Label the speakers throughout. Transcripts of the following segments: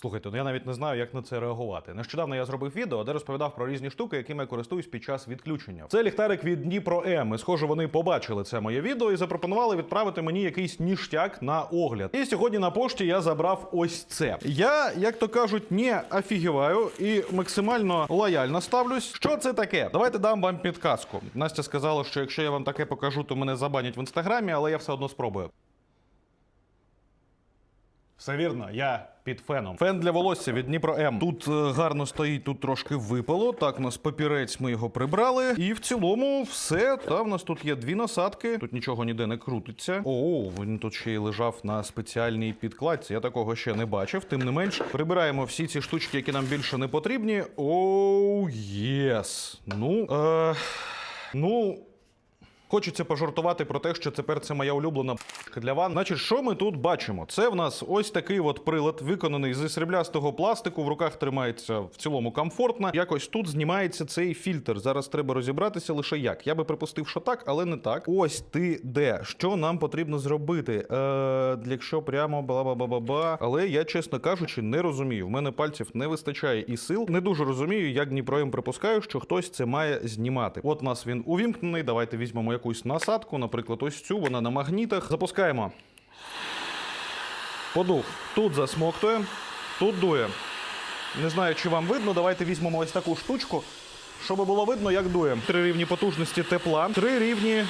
Speaker 1: Слухайте, ну я навіть не знаю, як на це реагувати. Нещодавно я зробив відео, де розповідав про різні штуки, якими я користуюсь під час відключення. Це ліхтарик від Дніпро М. Схоже, вони побачили це моє відео і запропонували відправити мені якийсь ніштяк на огляд. І сьогодні на пошті я забрав ось це. Я, як то кажуть, не офігіваю і максимально лояльно ставлюсь. Що це таке? Давайте дам вам підказку. Настя сказала, що якщо я вам таке покажу, то мене забанять в інстаграмі, але я все одно спробую. Все вірно, я під феном. Фен для волосся від Дніпро М. Тут е, гарно стоїть, тут трошки випало. Так, у нас папірець, ми його прибрали. І в цілому все. Та в нас тут є дві насадки. Тут нічого ніде не крутиться. О, він тут ще й лежав на спеціальній підкладці. Я такого ще не бачив. Тим не менш, прибираємо всі ці штучки, які нам більше не потрібні. Оу, єс. Ну, е, ну. Хочеться пожартувати про те, що тепер це моя улюблена для ван. Значить, що ми тут бачимо? Це в нас ось такий от прилад, виконаний зі сріблястого пластику. В руках тримається в цілому комфортно. Якось тут знімається цей фільтр. Зараз треба розібратися лише як. Я би припустив, що так, але не так. Ось ти де. Що нам потрібно зробити? Е, якщо прямо бла-ба-ба-ба-ба. Але я, чесно кажучи, не розумію. В мене пальців не вистачає і сил. Не дуже розумію, як Дніпро припускаю, що хтось це має знімати. От нас він увімкнений. Давайте візьмемо якусь насадку, наприклад, ось цю, вона на магнітах. Запускаємо. Подух. Тут засмоктує, тут дує. Не знаю, чи вам видно. Давайте візьмемо ось таку штучку, щоб було видно, як дує. Три рівні потужності тепла, три рівні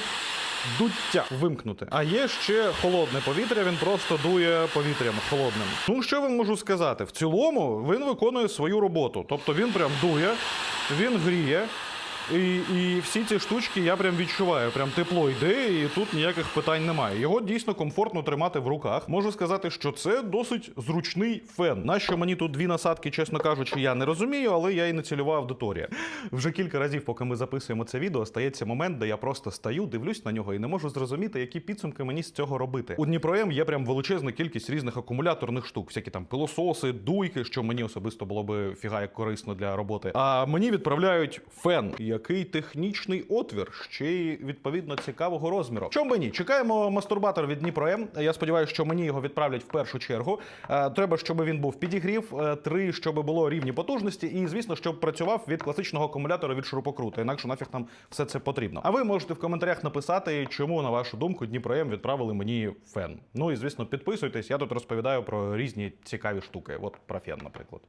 Speaker 1: дуття вимкнути. А є ще холодне повітря, він просто дує повітрям холодним. Ну, що вам можу сказати? В цілому він виконує свою роботу. Тобто він прям дує, він гріє. І, і всі ці штучки я прям відчуваю. Прям тепло йде, і тут ніяких питань немає. Його дійсно комфортно тримати в руках. Можу сказати, що це досить зручний фен. Нащо мені тут дві насадки, чесно кажучи, я не розумію, але я і не цільова аудиторія. Вже кілька разів, поки ми записуємо це відео, стається момент, де я просто стаю, дивлюсь на нього і не можу зрозуміти, які підсумки мені з цього робити. У Дніпро М є прям величезна кількість різних акумуляторних штук, всякі там пилососи, дуйки, що мені особисто було би фіга як корисно для роботи. А мені відправляють фен, який технічний отвір, ще й відповідно цікавого розміру. Чому би ні? Чекаємо мастурбатор від Дніпро. Я сподіваюся, що мені його відправлять в першу чергу. Е, Треба, щоб він був підігрів, е, три, щоб було рівні потужності, і звісно, щоб працював від класичного акумулятора від шурупокрута. Інакше нафіг нам все це потрібно. А ви можете в коментарях написати, чому на вашу думку Дніпро відправили мені фен. Ну і звісно, підписуйтесь. Я тут розповідаю про різні цікаві штуки. От про фен, наприклад.